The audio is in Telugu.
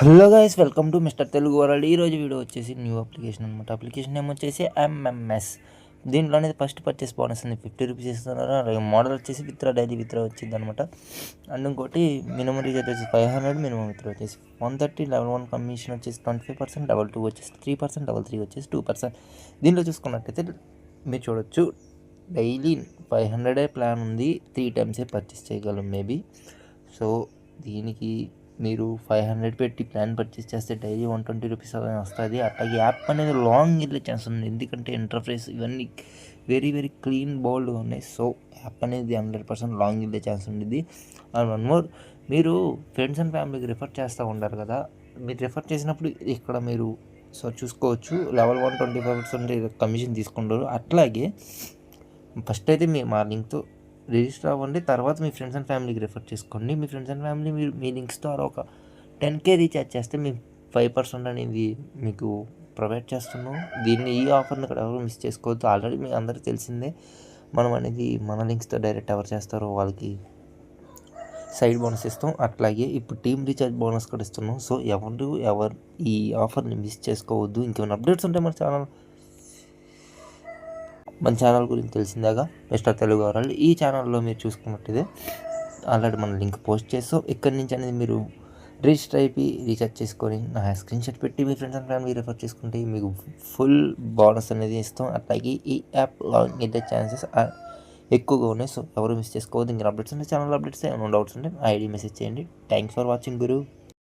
Hello guys welcome to mister Telugu world. ఈ రోజు వీడియో వచ్చేసి న్యూ అప్లికేషన్ అనమాట అప్లికేషన్ నేమ్ వచ్చేసి ఎంఎంఎస్ దీంట్లో అనేది ఫస్ట్ పర్చేస్ బోనస్ ఉంది ఫిఫ్టీ రూపీస్ ఇస్తున్నారు? అలాగే మోడల్ వచ్చేసి విత్రా డైలీ విత్రా వచ్చింది అనమాట అండ్ ఇంకోటి మినిమం రీచార్జ్ వచ్చేసి ఫైవ్ హండ్రెడ్ మినిమం విత్రా వచ్చేసి one thirty level one commission వచ్చేసి twenty five percent double two వచ్చేసి త్రీ పర్సెంట్ డబల్ త్రీ వచ్చేసి టూ పర్సెంట్ దీంట్లో చూసుకున్నట్టయితే మీరు చూడొచ్చు డైలీ ఫైవ్ హండ్రెడే ప్లాన్ ఉంది. త్రీ టైమ్సే పర్చేస్ చేయగలం మేబీ సో దీనికి మీరు ఫైవ్ హండ్రెడ్ పెట్టి ప్లాన్ పర్చేస్ చేస్తే డైలీ వన్ ట్వంటీ రూపీస్ అలా వస్తుంది. అట్లాగే యాప్ అనేది లాంగ్ వెళ్ళే ఛాన్స్ ఉంది ఎందుకంటే ఇంటర్ఫేస్ ఇవన్నీ వెరీ వెరీ క్లీన్ బోల్డ్గా ఉన్నాయి. సో యాప్ అనేది హండ్రెడ్ పర్సెంట్ లాంగ్ వెళ్ళే ఛాన్స్ ఉండేది అండ్ వన్ మోర్ మీరు ఫ్రెండ్స్ అండ్ ఫ్యామిలీకి రిఫర్ చేస్తూ ఉంటారు కదా. మీరు రిఫర్ చేసినప్పుడు ఇక్కడ మీరు సో చూసుకోవచ్చు level one twenty five percent commission తీసుకుంటారు. అట్లాగే ఫస్ట్ అయితే మీ మా లింక్తో రిజిస్టర్ అవ్వండి. తర్వాత మీ ఫ్రెండ్స్ అండ్ ఫ్యామిలీకి రిఫర్ చేసుకోండి. మీ ఫ్రెండ్స్ అండ్ ఫ్యామిలీ మీరు మీ లింక్స్ ద్వారా ఒక టెన్ కే రీఛార్జ్ చేస్తే మీ ఫైవ్ పర్సెంట్ అనేది మీకు ప్రొవైడ్ చేస్తున్నాం. దీన్ని ఈ ఆఫర్ని ఇక్కడ ఎవరు మిస్ చేసుకోవద్దు. ఆల్రెడీ మీ అందరికీ తెలిసిందే. మనం అనేది మన లింక్స్తో డైరెక్ట్ ఎవరు చేస్తారో వాళ్ళకి సైడ్ బోనస్ ఇస్తాం. అట్లాగే ఇప్పుడు టీమ్ రీఛార్జ్ బోనస్ కూడా ఇస్తున్నాం. సో ఎవరు ఎవరు ఈ ఆఫర్ని మిస్ చేసుకోవద్దు. ఇంకేమైనా అప్డేట్స్ ఉంటే మన ఛానల్ మన ఛానల్ గురించి తెలిసిందాగా మిస్టర్ తెలుగు వరల్డ్ ఈ ఛానల్లో మీరు చూసుకున్నట్టయితే ఆల్రెడీ మన లింక్ పోస్ట్ చేస్తాం. ఇక్కడి నుంచి అనేది మీరు రిజిస్టర్ అయిపోయి రీఛార్జ్ చేసుకొని నా స్క్రీన్ షాట్ పెట్టి మీ ఫ్రెండ్స్ అండ్ ఫ్యామిలీ రిఫర్ చేసుకుంటే మీకు ఫుల్ బోనస్ అనేది ఇస్తాం. అట్లాగే ఈ యాప్ లాంగ్ అయ్యే ఛాన్సెస్ ఎక్కువగా ఉన్నాయి. సో ఎవరు మిస్ చేసుకోవద్దు. ఇంకా అప్డేట్స్ ఉంటే ఛానల్ అప్డేట్స్ ఏమైనా డౌట్స్ ఉంటే ఐడి మెసేజ్ చేయండి. Thanks for watching Guru.